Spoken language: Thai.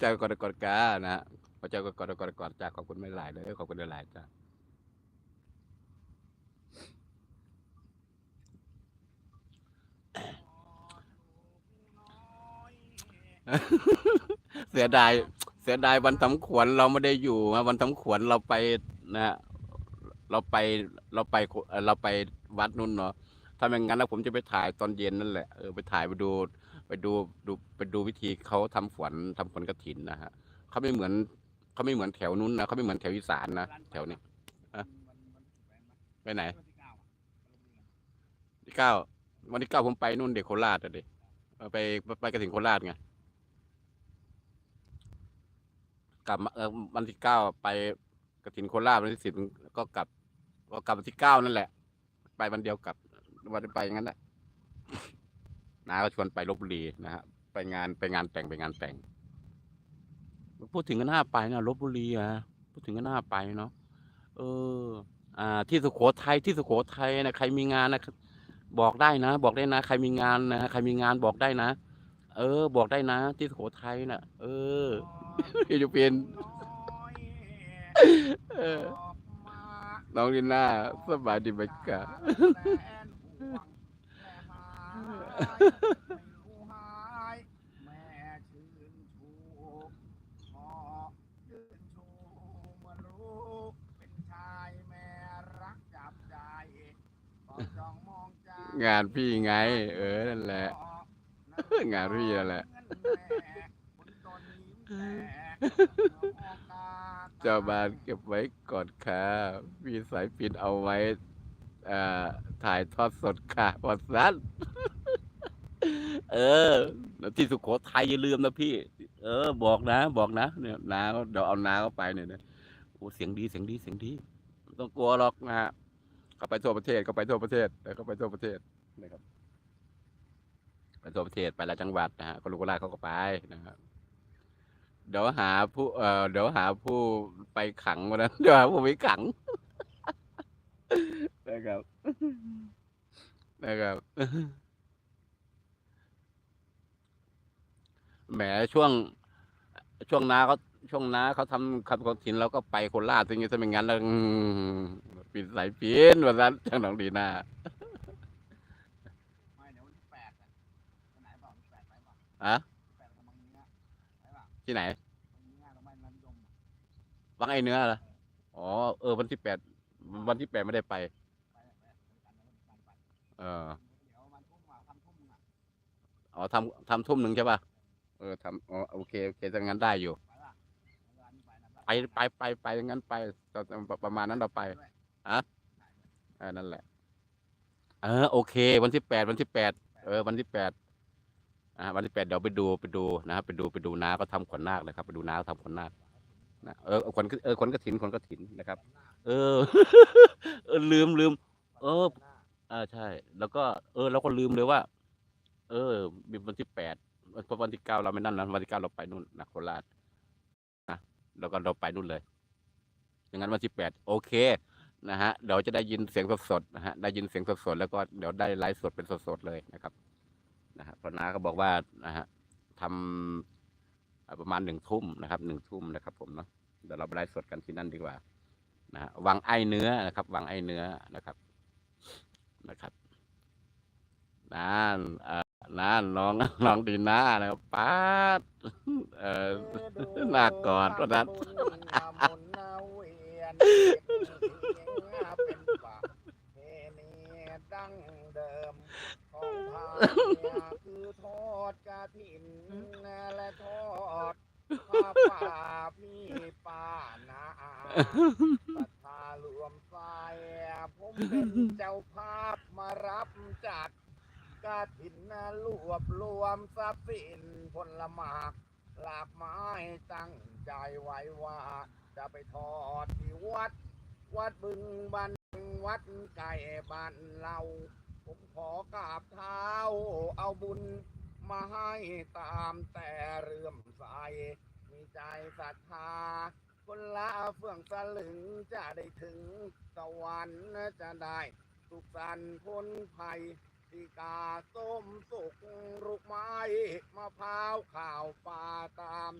ใจกอดกอดกานะฮะพระเจ้าก็กอดกอดกอดจ้าขอบคุณไม่หลายเลยขอบคุณหลายจ้าเสียดายเสียดายวันสำขวนเราไม่ได้อยู่นะวันสำขวนเราไปนะฮะเราไปเราไปเอ่อเราไปวัดนู่นเนาะถ้าไม่งั้นแล้วผมจะไปถ่ายตอนเย็นนั่นแหละเออไปถ่ายไปดู ไปดูดูไปดูวิธีเขาทำฝวนทำฝวนกระถินนะฮะเขาไม่เหมือนเขาไม่เหมือนแถวนู้นนะเขาไม่เหมือนแถวอีสานนะแถวนี้ไปไหนที่เก้าวันที่เก้าผมไปนู่นเด็กโคราชอะเด็กไปไปกระถิ่นโคราชไงกลับวันที่เก้าไปกระถิ่นโคราชวันที่สิบก็กลับ ก็กลับวันที่เก้านั่นแหละ ไปวันเดียวกลับวันไปอย่างนั้นแหละ น้าก็ชวนไปลบบุรีนะฮะไปงานไปงานแต่งไปงานแต่ง พูดถึงก็น่าไปนะลบบุรีอะพูดถึงก็น่าไปเนาะเออ อ่า ที่สุโขทัยที่สุโขทัยนะใครมีงานนะบอกได้นะ บอกได้นะ ใครมีงานนะใครมีงานบอกได้นะ เออ บอกได้นะ ที่สุโขทัยน่ะเอออยู่เป็นน้องลิน่าสบายดีไหมกะ งจ้องมองใจงานพี่ไง เออ นั่นแหละ งานพี่นั่นแหละ เจ้าบ้านเก็บไว้ก่อนค่ะมีสายปิดเอาไว้อ่าถ่ายทอดสดค่ะวันนั้น เออที่สุโขทัยอย่าลืมนะพี่ เออ บอกนะ บอกนะเนี่ยนาเดี๋ยวเอานาเข้าไปเนี่ยนะโอ้เสียงดีเสียงดีเสียงดีไม่ต้องกลัวหรอกนะฮะเขาไปทั่วประเทศเขาไปทั่วประเทศแต่เขาไปทั่วประเทศนะครับไปทั่วประเทศไปหลายจังหวัดนะฮะคนลูกหลานเขาก็ไปนะครับเดี๋ยวหาผู้เอ่อเดี๋ยวหาผู้ไปขังวันนั้นเดี๋ยวหาผู้ไปขังนะครับนะครับ แหมช่วง ช่วงน้าเขาช่วงน้าเขาทำคำของถิ่นเราก็ไปโคราชอย่างงี้ถ้าไม่งั้นแล้วอืมปิดสายปีนวันนั้นจังหนองดีหน้าไม่เดี๋ยววันที่แปดอะไปไหนเปล่าวันที่แปดไปเปล่าอะแปดกำลังเนี้ยไปเปล่าที่ไหนตรงนี้เราไม่นันยมอะวังไอเนื้อเหรออ๋อเออวันที่แปดวันที่แปดไม่ได้ไปไปไปไปกันนะวันกันไปเออเดี๋ยวมันทุ่มอะทำทุ่มอะอ๋อทำทำทุ่มหนึ่งใช่ป่ะ เออทำอ๋อโอเคโอเคถ้างั้นได้อยู่ ไปไปไปไปงั้นไปตอนประมาณนั้นเราไปอะเออนั่นแหละ เออโอเค วันที่แปดวันที่แปดเออ วันที่แปดอ่าวันที่แปดเดี๋ยวไปดูไปดูนะครับไปดูไปดูน้าก็ทำขวัญนาคเลยครับไปดูน้าเขาทำขวัญนาคนะเออขวัญเออขวัญกระถินขวัญกระถินนะครับ เออ เออลืมลืมเอออ่าใช่ แล้วก็ เออเราก็ลืมเลยว่า เออมีวันที่แปด เพราะวันที่เก้าเราไม่นั่นนะวันที่เก้าเราไปนู่นนะโคราชนะแล้วก็เราไปนู่นเลยอย่างนั้นวันที่แปดโอเคนะฮะเดี๋ยวจะได้ยินเสียงสดๆนะฮะได้ยินเสียงสดๆแล้วก็เดี๋ยวได้ไลฟ์สดเป็นสดๆเลยนะครับนะฮะพน้าก็บอกว่านะฮะทำประมาณหนึ่งทุ่มนะครับหนึ่งทุ่มนะครับ ผมเนาะเดี๋ยวเราไปไลฟ์สดกันที่นั่นดีกว่านะฮะวังไอเนื้อนะครับวังไอเนื้อนะครับนะครับนั่นเอ่อ นั่นน้องน้องดีน่านะครับป้าดเอ่อน่ากอดว่านั้นเป็นปะเพณีดั้งเดิมของพาเนี่ยคือทอดกระถินและทอดผ้าป่าพี่ป้านาศรัทธารวมไฟผมเป็นเจ้าภาพมารับจัด กระถินรวบรวมทรัพย์สินผลหมากหลากไม้ตั้งใจไว้ว่า จะไปทอดที่วัด วัดบึงบันวัดไก่บ้านเรา ผมขอกราบเท้า เอาบุญมาให้ตามแต่เรื่อมใสมีใจศรัทธา คนละเฟื่องสลึงจะได้ถึงสวรรค์จะได้สุขสันต์พ้นภัย ติกาส้มสุกลูกไม้มะพร้าวข่าวปลาตาม